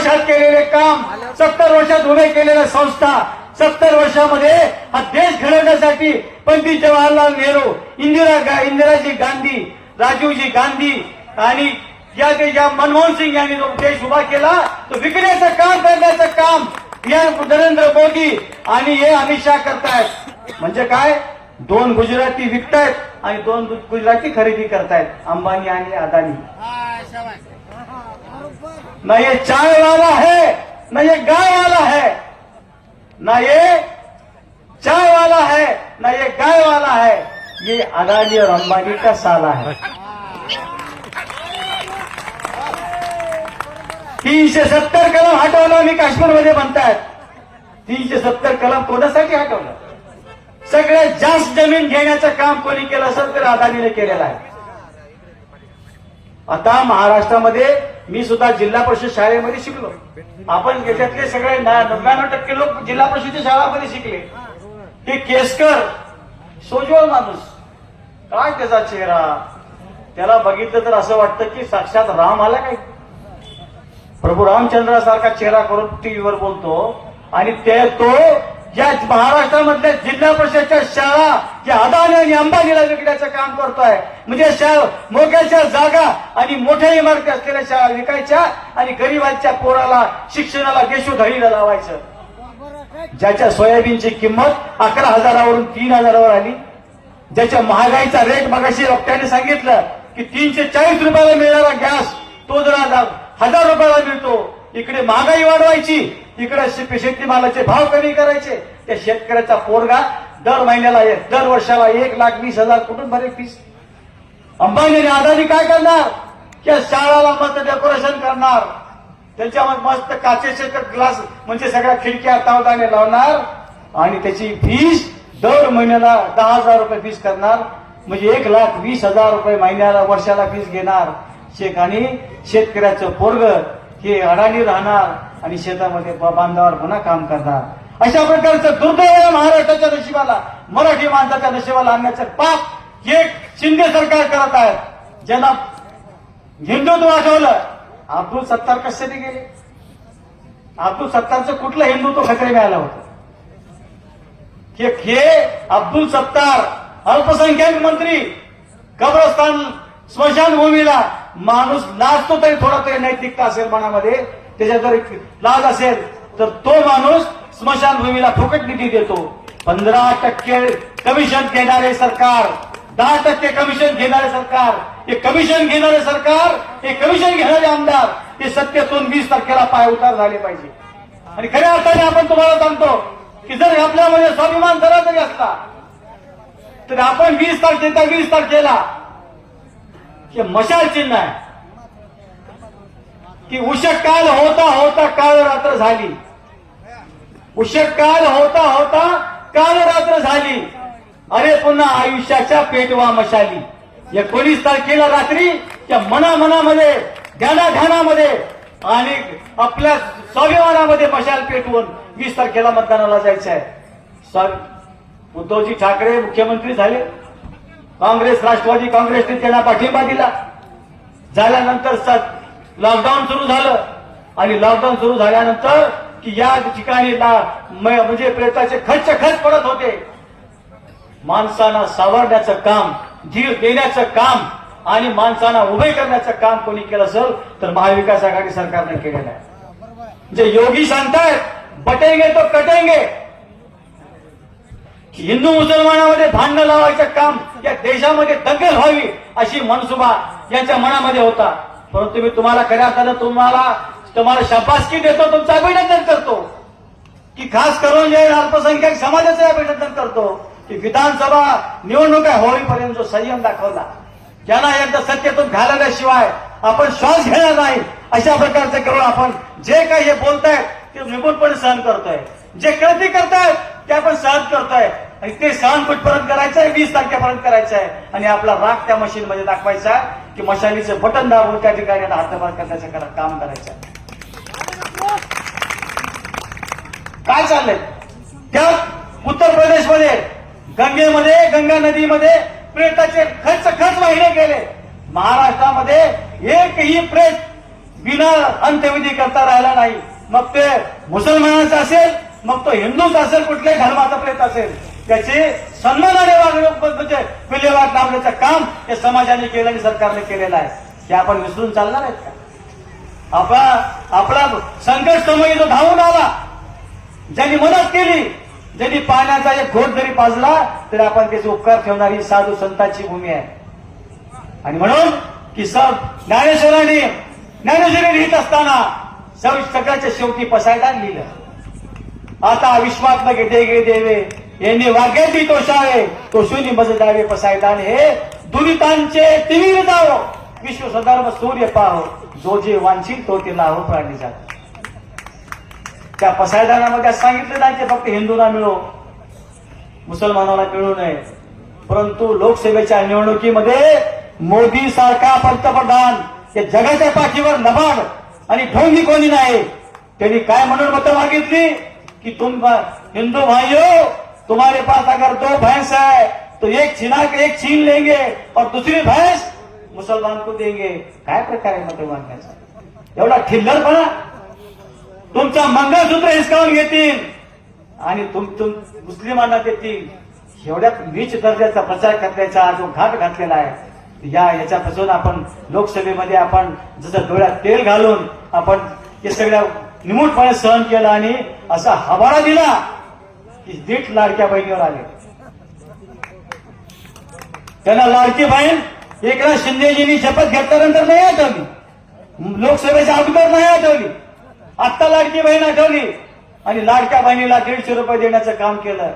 वर्षात केलेले काम सत्तर वर्षात उभे केलेल्या संस्था सत्तर वर्षामध्ये हा देश घडवण्यासाठी पंडित जवाहरलाल नेहरू इंदिरा गा- इंदिराजी गांधी राजीवजी गांधी आणि या ज्या मनमोहन सिंग यांनी जो देश उभा केला तो विकण्याचं काम करण्याचं काम या नरेंद्र मोदी आणि हे अमित शहा करतायत. म्हणजे काय? दोन गुजराती विकतायत आणि दोन गुजराती खरेदी करतायत अंबानी आणि अदानी. ना ये चाय वाला है ना ये गाय वाला है ना ये चाय वाला है ना ये गाय वाला है ये अदानी और अंबानी का साला है। तीनशे सत्तर कलम हटवलं आणि काश्मीरमध्ये म्हणतायत तीनशे सत्तर कलम कोणासाठी हटवलं? सगळ्यात जास्त जमीन घेण्याचं काम कोणी केलं असेल तर अदानीने केलेलं आहे. आता महाराष्ट्रामध्ये मी सुद्धा जिल्हा परिषद शाळेमध्ये शिकलो. आपण याच्यातले सगळे नव्याण्णव टक्के लोक जिल्हा परिषदेच्या शाळामध्ये शिकले. हे केसकर सोज्वल माणूस. काय त्याचा चेहरा? त्याला बघितलं तर असं वाटतं की साक्षात राम आला काय? प्रभू रामचंद्रासारखा चेहरा करून टीव्हीवर बोलतो आणि ते तो या महाराष्ट्रामधल्या जिल्हा परिषदच्या शाळा ज्या अदानी आणि अंबानीला विकण्याचं काम करतोय. म्हणजे शाळा मोठ्याच्या जागा आणि मोठ्या इमारती असलेल्या शाळा विकायच्या आणि गरिबांच्या पोराला शिक्षणाला देशोधडीला लावायचं. ज्याच्या सोयाबीनची किंमत अकरा हजारावरून तीन हजारावर आली. ज्याच्या महागाईचा रेट मगाशी डॉक्टरने सांगितलं की तीनशे चाळीस रुपयाला मिळणारा गॅस तो जर आज हजार रुपयाला मिळतो इकडे महागाई वाढवायची. इकडे शे- शेतीमालाचे भाव कमी करायचे. त्या शेतकऱ्याचा पोरगा दर महिन्याला एक दर वर्षाला एक लाख वीस हजार कुठून भरे फीस अंबानी आणि अदानी काय करणार? त्या शाळाला मस्त डेकोरेशन करणार. त्याच्यामध्ये मस्त काचेचे ग्लास म्हणजे सगळ्या खिडक्या तावदाने लावणार. आणि त्याची फीस दर महिन्याला दहा हजार रुपये फीस करणार. म्हणजे एक लाख वीस हजार रुपये महिन्याला वर्षाला फीस घेणार. शेख आणि शेतकऱ्याचं पोरग हे अडाणी राहणार आणि शेतामध्ये बांधावर पुन्हा काम करणार. अशा प्रकारचं दुर्दैव महाराष्ट्राच्या नशिबाला. मराठी माणसाच्या नशिबाला आणण्याचं पाप हे शिंदे सरकार करत आहेत. ज्यांना हिंदुत्व आठवलं अब्दुल सत्तार कशासाठी गेले? अब्दुल सत्तारचं कुठलं हिंदुत्व खतरे मिळालं होतं? हे हे अब्दुल सत्तार अल्पसंख्याक मंत्री कब्रस्तान स्मशानभूमीला माणूस लाजतो तरी थोडा तरी नैतिकता असेल मनामध्ये त्याच्यात जर लाज असेल तर तो माणूस स्मशानभूमीला फुकट निधी देतो. पंधरा टक्के कमिशन घेणारे सरकार दहा टक्के कमिशन घेणारे सरकार हे कमिशन घेणारे सरकार हे कमिशन घेणारे आमदार हे सत्तेतून वीस तारखेला पाय उतार झाले पाहिजे. आणि खऱ्या अर्थाने आपण तुम्हाला सांगतो की जर आपल्यामध्ये स्वाभिमान जरा जरी असला तर आपण वीस तारखेचा वीस तारखेला हे मशाल चिन्ह आहे. की उषक काल होता होता काळ रात्र झाली. उषक काल होता होता काल रात्र झाली. अरे पुन्हा आयुष्याच्या पेटवा मशाली. एकोणीस तारखेला रात्री त्या मना मनामध्ये ध्याना आणि आपल्या स्वाभिमानामध्ये मशाल पेटवून वीस तारखेला मतदानाला जायचं आहे. उद्धवजी ठाकरे मुख्यमंत्री झाले. काँग्रेस राष्ट्रवादी काँग्रेसने त्यांना पाठिंबा दिला. झाल्यानंतर लॉकडाऊन सुरू झालं. आणि लॉकडाऊन सुरू झाल्यानंतर की या ठिकाणी म्हणजे प्रेताचे खर्च खर्च पडत होते. माणसांना सावरण्याचं काम धीर देण्याचं काम आणि माणसांना उभे करण्याचं काम कोणी केलं असेल तर महाविकास आघाडी सरकारने केलेलं आहे. जे योगी सांगतायत बटेंगे तो कटेंगे. हिंदू मुसलमानामध्ये भांडण लावायचं काम या देशामध्ये दंगल व्हावी अशी मनसुबा यांच्या मनामध्ये होता. परंतु मी तुम्हाला खऱ्या अर्थानं तुम्हाला तुम्हाला शाबासकी देतो तुमचं अभिनंदन करतो. की खास करून जे अल्पसंख्याक समाजाचं अभिनंदन करतो की विधानसभा निवडणुका होईपर्यंत जो संयम दाखवला ज्यांना एकदा सत्तेतून घालवल्याशिवाय आपण श्वास घेणार नाही अशा प्रकारचे करून आपण जे काही हे बोलतायत ते निपुणपणे सहन करतोय. जे कृती करतायत ते पण सहन करतोय. आणि ते सहन कुठपर्यंत करायचं आहे वीस तारखेपर्यंत करायचं आहे आणि आपला राग त्या मशीन मध्ये दाखवायचा आहे की मशालीचं बटन दाबून त्या ठिकाणी हातभार करण्याचं काम करायचं. काय चाललंय? त्या उत्तर प्रदेशमध्ये गंगेमध्ये गंगा नदीमध्ये प्रेताचे खर्च खर्च वाहिले गेले महाराष्ट्रामध्ये एकही प्रेत बिना अंत्यविधी करता राहिला नाही. मग ते मुसलमानाचा असेल मग तो हिंदूच असेल कुठल्याही धर्माचा प्रेत असेल त्याची सन्मानाने वागणूक म्हणजे विल्हेवाट लावण्याचं काम हे समाजाने केलं आणि सरकारने केलेलं आहे. ते आपण विसरून चालणार आहेत का? आपला आपला संकट समयी जो धावून आला ज्यांनी मदत केली ज्यांनी पाण्याचा एक घोट जरी पाजला तरी आपण त्याचे उपकार ठेवणारी साधू संतांची भूमी आहे. आणि म्हणून की सब ज्ञानेश्वरांनी ज्ञानेश्वरी लिहित असताना सर्व सगळ्याच्या शेवटी पसायदान लिहिलं. आता विश्वात न घेते गे देवे. यांनी वाग्याची तोषावे तोषुनी मज जावे पसायदान हे दुरितांचे तिवीर जावो. विश्व सदर्भ सूर्य पाहो. जो जे वांछील तो ते लाहो प्राणी जात. त्या पसायदानामध्ये असं सांगितलं नाही की फक्त हिंदूंना मिळो. मुसलमानांना मिळू नये. परंतु लोकसभेच्या निवडणुकीमध्ये मोदी सारखा पंतप्रधान हे जगाच्या पाठीवर नभाड आणि ठोंगी कोणी नाही. त्यांनी काय म्हणून मतं मागितली? कि तुम हिंदू भाइयों तुम्हारे पास अगर दो भैंस है तो एक छिना के एक छीन लेंगे और दूसरी भैंस मुसलमान को देंगे। काय प्रकार आहे मतं मागण्याचा एवढा ठिल्लरपणा तुमचा मंगळसूत्र हिसकावून घेतील आणि तुम तुम मुस्लिमांना देतील. एवढ्यात नीच दर्जाचा प्रचार करण्याचा जो घाट घातलेला आहे या याच्यापासून आपण लोकसभेमध्ये आपण जसं डोळ्यात तेल घालून आपण हे सगळ्या निमूटपणे सहन केलं आणि असा हवारा दिला की दीट लाडक्या बहिणीवर आले. त्यांना लाडकी बहीण एकनाथ शिंदेजींनी शपथ घेतल्यानंतर नाही आठवली. लोकसभेच्या अगोदर नाही आठवली. आत्ता लाडकी बहीण आठवली आणि लाडक्या बहिणीला दीडशे रुपये देण्याचं काम केलं.